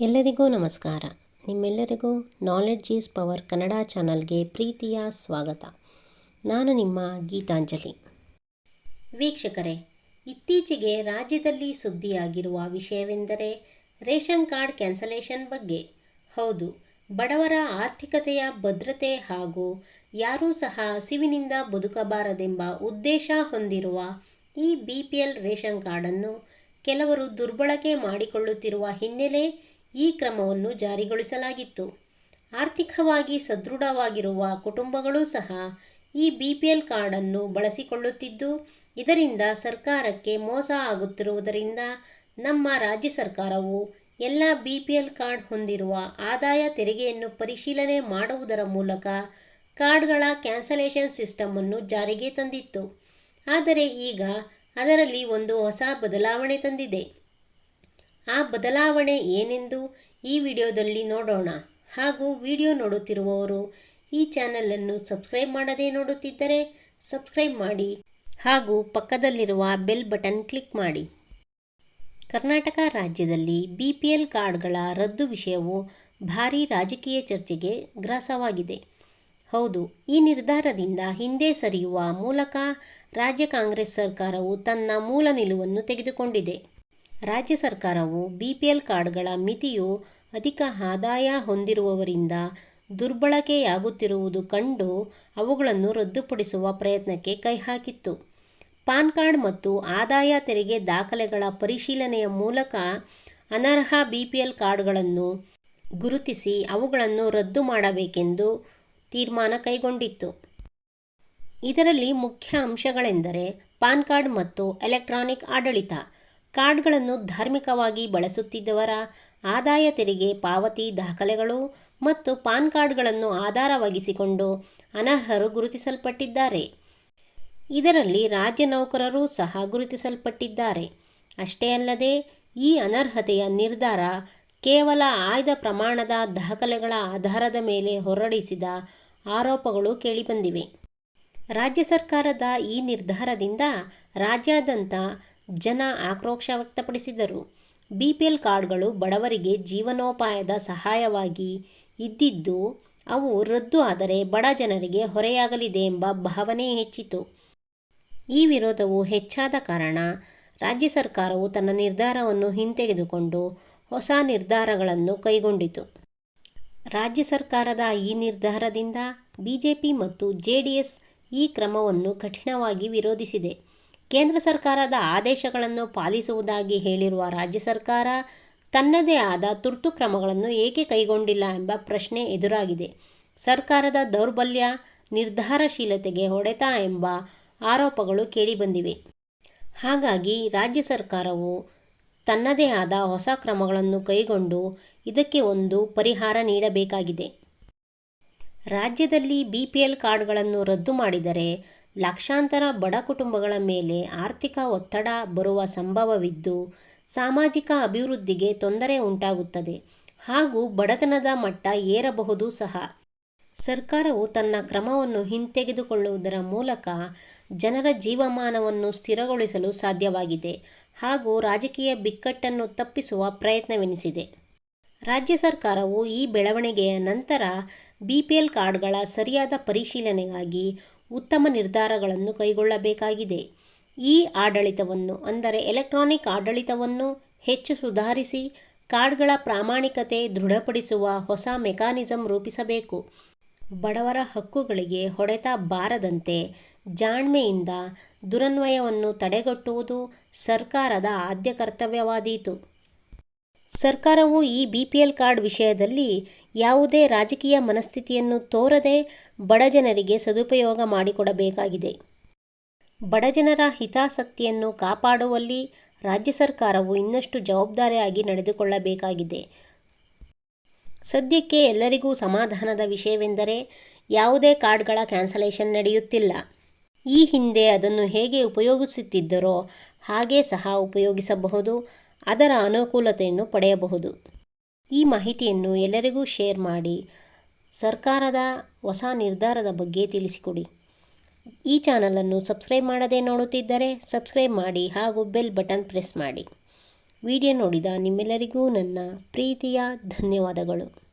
ಎಲ್ಲರಿಗೂ ನಮಸ್ಕಾರ. ನಿಮ್ಮೆಲ್ಲರಿಗೂ ನಾಲೆಡ್ಜ್ ಈಸ್ ಪವರ್ ಕನ್ನಡ ಚಾನಲ್ಗೆ ಪ್ರೀತಿಯ ಸ್ವಾಗತ. ನಾನು ನಿಮ್ಮ ಗೀತಾಂಜಲಿ. ವೀಕ್ಷಕರೇ, ಇತ್ತೀಚೆಗೆ ರಾಜ್ಯದಲ್ಲಿ ಸುದ್ದಿಯಾಗಿರುವ ವಿಷಯವೆಂದರೆ ರೇಷನ್ ಕಾರ್ಡ್ ಕ್ಯಾನ್ಸಲೇಷನ್ ಬಗ್ಗೆ. ಹೌದು, ಬಡವರ ಆರ್ಥಿಕತೆಯ ಭದ್ರತೆ ಹಾಗೂ ಯಾರೂ ಸಹ ಹಸಿವಿನಿಂದ ಬದುಕಬಾರದೆಂಬ ಉದ್ದೇಶ ಹೊಂದಿರುವ ಈ ಬಿ ಪಿ ಎಲ್ ರೇಷನ್ ಕಾರ್ಡನ್ನು ಕೆಲವರು ದುರ್ಬಳಕೆ ಮಾಡಿಕೊಳ್ಳುತ್ತಿರುವ ಹಿನ್ನೆಲೆ ಈ ಕ್ರಮವನ್ನು ಜಾರಿಗೊಳಿಸಲಾಗಿತ್ತು. ಆರ್ಥಿಕವಾಗಿ ಸದೃಢವಾಗಿರುವ ಕುಟುಂಬಗಳು ಸಹ ಈ ಬಿ ಪಿ ಎಲ್ ಕಾರ್ಡನ್ನು ಬಳಸಿಕೊಳ್ಳುತ್ತಿದ್ದು, ಇದರಿಂದ ಸರ್ಕಾರಕ್ಕೆ ಮೋಸ ಆಗುತ್ತಿರುವುದರಿಂದ ನಮ್ಮ ರಾಜ್ಯ ಸರ್ಕಾರವು ಎಲ್ಲ ಬಿ ಪಿ ಎಲ್ ಕಾರ್ಡ್ ಹೊಂದಿರುವ ಆದಾಯ ತೆರಿಗೆಯನ್ನು ಪರಿಶೀಲನೆ ಮಾಡುವುದರ ಮೂಲಕ ಕಾರ್ಡ್ಗಳ ಕ್ಯಾನ್ಸಲೇಷನ್ ಸಿಸ್ಟಮನ್ನು ಜಾರಿಗೆ ತಂದಿತ್ತು. ಆದರೆ ಈಗ ಅದರಲ್ಲಿ ಒಂದು ಹೊಸ ಬದಲಾವಣೆ ತಂದಿದೆ. ಆ ಬದಲಾವಣೆ ಏನೆಂದು ಈ ವಿಡಿಯೋದಲ್ಲಿ ನೋಡೋಣ. ಹಾಗೂ ವಿಡಿಯೋ ನೋಡುತ್ತಿರುವವರು ಈ ಚಾನಲನ್ನು ಸಬ್ಸ್ಕ್ರೈಬ್ ಮಾಡದೇ ನೋಡುತ್ತಿದ್ದರೆ ಸಬ್ಸ್ಕ್ರೈಬ್ ಮಾಡಿ ಹಾಗೂ ಪಕ್ಕದಲ್ಲಿರುವ ಬೆಲ್ ಬಟನ್ ಕ್ಲಿಕ್ ಮಾಡಿ. ಕರ್ನಾಟಕ ರಾಜ್ಯದಲ್ಲಿ ಬಿ ಪಿ ಎಲ್ ಕಾರ್ಡ್ಗಳ ರದ್ದು ವಿಷಯವು ಭಾರೀ ರಾಜಕೀಯ ಚರ್ಚೆಗೆ ಗ್ರಾಸವಾಗಿದೆ. ಹೌದು, ಈ ನಿರ್ಧಾರದಿಂದ ಹಿಂದೆ ಸರಿಯುವ ಮೂಲಕ ರಾಜ್ಯ ಕಾಂಗ್ರೆಸ್ ಸರ್ಕಾರವು ತನ್ನ ಮೂಲ ನಿಲುವನ್ನು ತೆಗೆದುಕೊಂಡಿದೆ. ರಾಜ್ಯ ಸರ್ಕಾರವು ಬಿ ಪಿ ಎಲ್ ಕಾರ್ಡ್ಗಳ ಮಿತಿಯು ಅಧಿಕ ಆದಾಯ ಹೊಂದಿರುವವರಿಂದ ದುರ್ಬಳಕೆಯಾಗುತ್ತಿರುವುದು ಕಂಡು ಅವುಗಳನ್ನು ರದ್ದುಪಡಿಸುವ ಪ್ರಯತ್ನಕ್ಕೆ ಕೈಹಾಕಿತ್ತು. ಪಾನ್ ಕಾರ್ಡ್ ಮತ್ತು ಆದಾಯ ತೆರಿಗೆ ದಾಖಲೆಗಳ ಪರಿಶೀಲನೆಯ ಮೂಲಕ ಅನರ್ಹ ಬಿ ಪಿ ಎಲ್ ಕಾರ್ಡ್ಗಳನ್ನು ಗುರುತಿಸಿ ಅವುಗಳನ್ನು ರದ್ದು ಮಾಡಬೇಕೆಂದು ತೀರ್ಮಾನ ಕೈಗೊಂಡಿತ್ತು. ಇದರಲ್ಲಿ ಮುಖ್ಯ ಅಂಶಗಳೆಂದರೆ ಪಾನ್ ಕಾರ್ಡ್ ಮತ್ತು ಎಲೆಕ್ಟ್ರಾನಿಕ್ ಆಡಳಿತ. ಕಾರ್ಡ್ಗಳನ್ನು ಧಾರ್ಮಿಕವಾಗಿ ಬಳಸುತ್ತಿದ್ದವರ ಆದಾಯ ತೆರಿಗೆ, ಪಾವತಿ ದಾಖಲೆಗಳು ಮತ್ತು ಪಾನ್ ಕಾರ್ಡ್ಗಳನ್ನು ಆಧಾರವಾಗಿಸಿಕೊಂಡು ಅನರ್ಹರು ಗುರುತಿಸಲ್ಪಟ್ಟಿದ್ದಾರೆ. ಇದರಲ್ಲಿ ರಾಜ್ಯ ನೌಕರರು ಸಹ ಗುರುತಿಸಲ್ಪಟ್ಟಿದ್ದಾರೆ. ಅಷ್ಟೇ ಅಲ್ಲದೆ, ಈ ಅನರ್ಹತೆಯ ನಿರ್ಧಾರ ಕೇವಲ ಆಯ್ದ ಪ್ರಮಾಣದ ದಾಖಲೆಗಳ ಆಧಾರದ ಮೇಲೆ ಹೊರಡಿಸಿದ ಆರೋಪಗಳು ಕೇಳಿಬಂದಿವೆ. ರಾಜ್ಯ ಸರ್ಕಾರದ ಈ ನಿರ್ಧಾರದಿಂದ ರಾಜ್ಯಾದ್ಯಂತ ಜನ ಆಕ್ರೋಶ ವ್ಯಕ್ತಪಡಿಸಿದರು. ಬಿಪಿಎಲ್ ಕಾರ್ಡ್ಗಳು ಬಡವರಿಗೆ ಜೀವನೋಪಾಯದ ಸಹಾಯವಾಗಿ ಇದ್ದಿದ್ದು, ಅವು ರದ್ದು ಆದರೆ ಬಡ ಜನರಿಗೆ ಹೊರೆಯಾಗಲಿದೆ ಎಂಬ ಭಾವನೆ ಹೆಚ್ಚಿತು. ಈ ವಿರೋಧವು ಹೆಚ್ಚಾದ ಕಾರಣ ರಾಜ್ಯ ಸರ್ಕಾರವು ತನ್ನ ನಿರ್ಧಾರವನ್ನು ಹಿಂತೆಗೆದುಕೊಂಡು ಹೊಸ ನಿರ್ಧಾರಗಳನ್ನು ಕೈಗೊಂಡಿತು. ರಾಜ್ಯ ಸರ್ಕಾರದ ಈ ನಿರ್ಧಾರದಿಂದ ಬಿಜೆಪಿ ಮತ್ತು ಜೆ ಡಿ ಎಸ್ ಈ ಕ್ರಮವನ್ನು ಕಠಿಣವಾಗಿ ವಿರೋಧಿಸಿದೆ. ಕೇಂದ್ರ ಸರ್ಕಾರದ ಆದೇಶಗಳನ್ನು ಪಾಲಿಸುವುದಾಗಿ ಹೇಳಿರುವ ರಾಜ್ಯ ಸರ್ಕಾರ ತನ್ನದೇ ಆದ ತುರ್ತು ಕ್ರಮಗಳನ್ನು ಏಕೆ ಕೈಗೊಂಡಿಲ್ಲ ಎಂಬ ಪ್ರಶ್ನೆ ಎದುರಾಗಿದೆ. ಸರ್ಕಾರದ ದೌರ್ಬಲ್ಯ, ನಿರ್ಧಾರಶೀಲತೆಗೆ ಹೊಡೆತ ಎಂಬ ಆರೋಪಗಳು ಕೇಳಿಬಂದಿವೆ. ಹಾಗಾಗಿ ರಾಜ್ಯ ಸರ್ಕಾರವು ತನ್ನದೇ ಆದ ಹೊಸ ಕ್ರಮಗಳನ್ನು ಕೈಗೊಂಡು ಇದಕ್ಕೆ ಒಂದು ಪರಿಹಾರ ನೀಡಬೇಕಾಗಿದೆ. ರಾಜ್ಯದಲ್ಲಿ ಬಿ ಪಿ ಎಲ್ ಕಾರ್ಡ್ಗಳನ್ನು ರದ್ದು ಮಾಡಿದರೆ ಲಕ್ಷಾಂತರ ಬಡ ಕುಟುಂಬಗಳ ಮೇಲೆ ಆರ್ಥಿಕ ಒತ್ತಡ ಬರುವ ಸಂಭವವಿದ್ದು, ಸಾಮಾಜಿಕ ಅಭಿವೃದ್ಧಿಗೆ ತೊಂದರೆ ಉಂಟಾಗುತ್ತದೆ. ಹಾಗೂ ಬಡತನದ ಮಟ್ಟ ಏರಬಹುದು ಸಹ. ಸರ್ಕಾರವು ತನ್ನ ಕ್ರಮವನ್ನು ಹಿಂತೆಗೆದುಕೊಳ್ಳುವುದರ ಮೂಲಕ ಜನರ ಜೀವಮಾನವನ್ನು ಸ್ಥಿರಗೊಳಿಸಲು ಸಾಧ್ಯವಾಗಿದೆ ಹಾಗೂ ರಾಜಕೀಯ ಬಿಕ್ಕಟ್ಟನ್ನು ತಪ್ಪಿಸುವ ಪ್ರಯತ್ನವೆನಿಸಿದೆ. ರಾಜ್ಯ ಸರ್ಕಾರವು ಈ ಬೆಳವಣಿಗೆಯ ನಂತರ ಬಿ ಪಿ ಎಲ್ ಕಾರ್ಡ್ಗಳ ಸರಿಯಾದ ಪರಿಶೀಲನೆಗಾಗಿ ಉತ್ತಮ ನಿರ್ಧಾರಗಳನ್ನು ಕೈಗೊಳ್ಳಬೇಕಾಗಿದೆ. ಈ ಆಡಳಿತವನ್ನು, ಅಂದರೆ ಎಲೆಕ್ಟ್ರಾನಿಕ್ ಆಡಳಿತವನ್ನು, ಹೆಚ್ಚು ಸುಧಾರಿಸಿ, ಕಾರ್ಡ್ಗಳ ಪ್ರಾಮಾಣಿಕತೆ ದೃಢಪಡಿಸುವ ಹೊಸ ಮೆಕಾನಿಸಂ ರೂಪಿಸಬೇಕು. ಬಡವರ ಹಕ್ಕುಗಳಿಗೆ ಹೊಡೆತ ಬಾರದಂತೆ ಜಾಣ್ಮೆಯಿಂದ ದುರನ್ವಯವನ್ನು ತಡೆಗಟ್ಟುವುದು ಸರ್ಕಾರದ ಆದ್ಯ ಕರ್ತವ್ಯವಾದೀತು. ಸರ್ಕಾರವು ಈ ಬಿ ಪಿ ಎಲ್ ಕಾರ್ಡ್ ವಿಷಯದಲ್ಲಿ ಯಾವುದೇ ರಾಜಕೀಯ ಮನಸ್ಥಿತಿಯನ್ನು ತೋರದೆ ಬಡಜನರಿಗೆ ಸದುಪಯೋಗ ಮಾಡಿಕೊಡಬೇಕಾಗಿದೆ. ಬಡಜನರ ಹಿತಾಸಕ್ತಿಯನ್ನು ಕಾಪಾಡುವಲ್ಲಿ ರಾಜ್ಯ ಸರ್ಕಾರವು ಇನ್ನಷ್ಟು ಜವಾಬ್ದಾರಿಯಾಗಿ ನಡೆದುಕೊಳ್ಳಬೇಕಾಗಿದೆ. ಸದ್ಯಕ್ಕೆ ಎಲ್ಲರಿಗೂ ಸಮಾಧಾನದ ವಿಷಯವೆಂದರೆ ಯಾವುದೇ ಕಾರ್ಡ್ಗಳ ಕ್ಯಾನ್ಸಲೇಷನ್ ನಡೆಯುತ್ತಿಲ್ಲ. ಈ ಹಿಂದೆ ಅದನ್ನು ಹೇಗೆ ಉಪಯೋಗಿಸುತ್ತಿದ್ದರೋ ಹಾಗೆ ಸಹ ಉಪಯೋಗಿಸಬಹುದು, ಅದರ ಅನುಕೂಲತೆಯನ್ನು ಪಡೆಯಬಹುದು. ಈ ಮಾಹಿತಿಯನ್ನು ಎಲ್ಲರಿಗೂ ಶೇರ್ ಮಾಡಿ ಸರ್ಕಾರದ ಹೊಸ ನಿರ್ಧಾರದ ಬಗ್ಗೆ ತಿಳಿಸಿಕೊಡಿ. ಈ ಚಾನಲನ್ನು ಸಬ್ಸ್ಕ್ರೈಬ್ ಮಾಡದೇ ನೋಡುತ್ತಿದ್ದರೆ ಸಬ್ಸ್ಕ್ರೈಬ್ ಮಾಡಿ ಹಾಗೂ ಬೆಲ್ ಬಟನ್ ಪ್ರೆಸ್ ಮಾಡಿ. ವಿಡಿಯೋ ನೋಡಿದ ನಿಮ್ಮೆಲ್ಲರಿಗೂ ನನ್ನ ಪ್ರೀತಿಯ ಧನ್ಯವಾದಗಳು.